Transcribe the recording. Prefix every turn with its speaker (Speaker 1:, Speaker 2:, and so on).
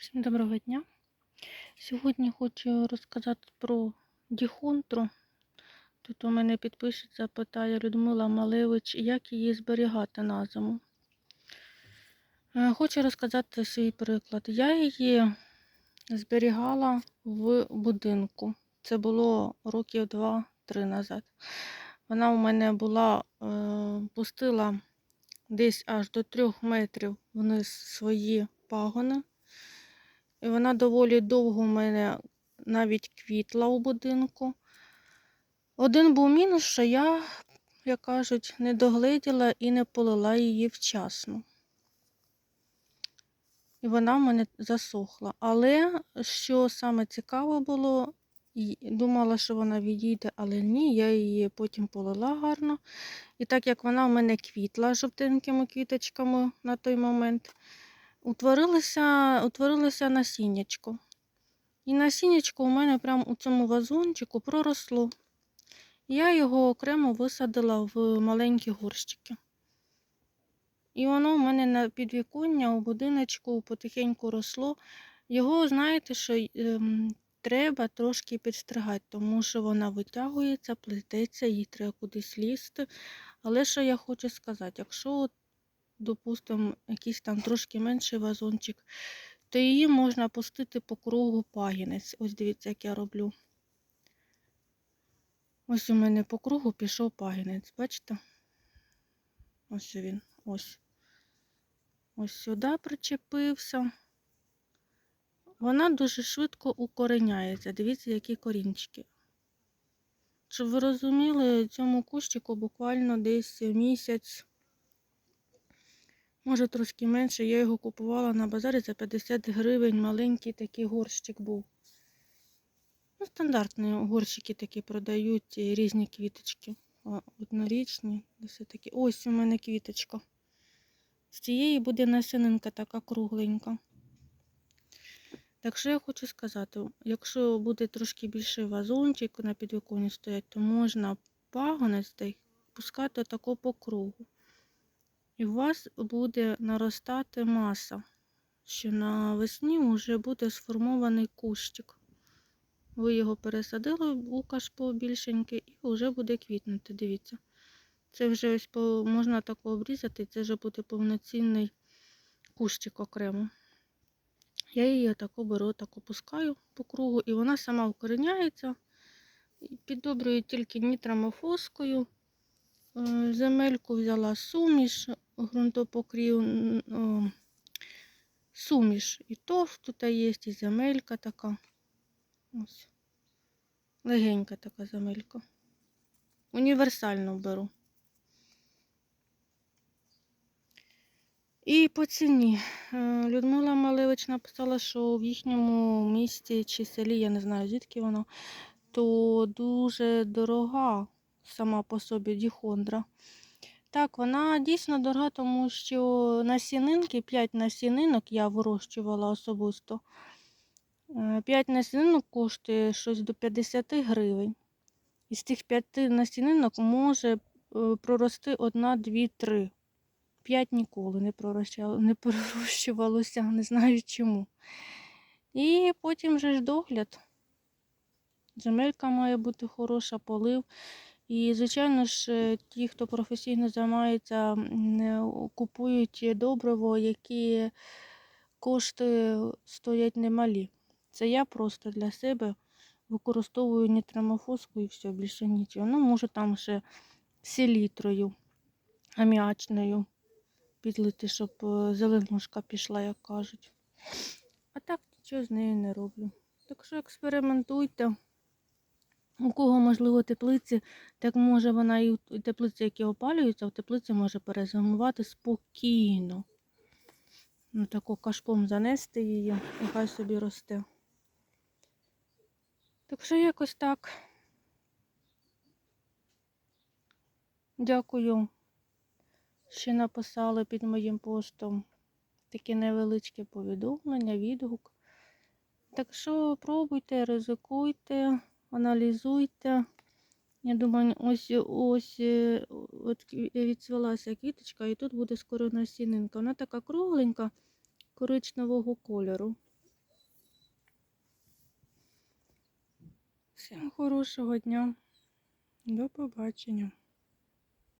Speaker 1: Всім доброго дня. Сьогодні хочу розказати про діхонтру. Тут у мене підпишеться, питає Людмила Малевич, як її зберігати на зиму. Е, Хочу розказати свій приклад. Я її зберігала в будинку. Це було років 2-3 назад. Вона у мене була, е, пустила десь аж до 3 метрів вниз свої пагони. І вона доволі довго в мене навіть квітла у будинку. Один був мінус, що я, як кажуть, не догледіла і не полила її вчасно. І вона в мене засохла. Але що саме цікаво було, думала, що вона відійде, але ні, я її потім полила гарно. І так як вона в мене квітла жовтенькими квіточками на той момент, утворилося, утворилося насіннячко. І насіннячко у мене прямо у цьому вазончику проросло. Я його окремо висадила в маленькі горщики. І воно в мене на підвіконня у будиночку потихеньку росло. Його, знаєте, що ем, треба трошки підстригати, тому що вона витягується, плететься, їй треба кудись лізти. Але що я хочу сказати, якщо, от, допустимо, якийсь там трошки менший вазончик, то її можна пустити по кругу пагінець. Ось дивіться, як я роблю. Ось у мене по кругу пішов пагінець, бачите? Ось він, ось. Ось сюди причепився. Вона дуже швидко укореняється. Дивіться, які корінчики. Щоб ви розуміли, цьому кущику буквально десь місяць, може трошки менше. Я його купувала на базарі за 50 гривень. Маленький такий горщик був. Ну, стандартні горщики такі продають різні квіточки. Однорічні, все такі. Ось у мене квіточка. З цієї буде насінинка така кругленька. Так що я хочу сказати, якщо буде трошки більший вазончик на підвіконні стоять, то можна пагонець пускати тако по кругу. І у вас буде наростати маса, що навесні вже буде сформований кущик. Ви його пересадили у кашпо більшенький і вже буде квітнути. Дивіться. Це вже ось по, можна так обрізати, це вже буде повноцінний кущик окремо. Я її тако беру, так опускаю по кругу, і вона сама вкореняється. Піддобрюю тільки нітрамофоскою. Е, Земельку взяла суміш, ґрунтопокрів, суміш і торф тут є, і земелька така. Ось. Легенька така земелька. Універсальну беру. І по ціні. Е, Людмила Малевич написала, що в їхньому місті чи селі, я не знаю звідки воно, то дуже дорога сама по собі діхондра. Так, вона дійсно дорога, тому що насінинки, 5 насінинок я вирощувала особисто. 5 насінинок коштує щось до 50 гривень. Із тих 5 насінинок може е, прорости одна, дві, три. П'ять ніколи не не пророщувалося, не знаю чому. І потім же ж догляд. Земелька має бути хороша, полив. І, звичайно ж, ті, хто професійно займається, е, купують добриво, які кошти стоять немалі. Це я просто для себе використовую нітрамофоску і все, більше нічого. Ну, може там ще селітрою, аміачною підлити, щоб е, зеленушка пішла, як кажуть. А так нічого з нею не роблю. Так що експериментуйте. У кого, можливо, теплиці, так може вона і в теплиці, які опалюються, в теплиці може перезимувати спокійно. Ну, тако кашпом занести її, і хай собі росте. Так що якось так. Дякую, що написали під моїм постом таке невеличке повідомлення, відгук. Так що пробуйте, ризикуйте, аналізуйте. Я думаю, ось ось е, от відцвілася квіточка, і тут буде скоро насінинка. Вона така кругленька, коричневого кольору. Всім хорошого дня. До побачення.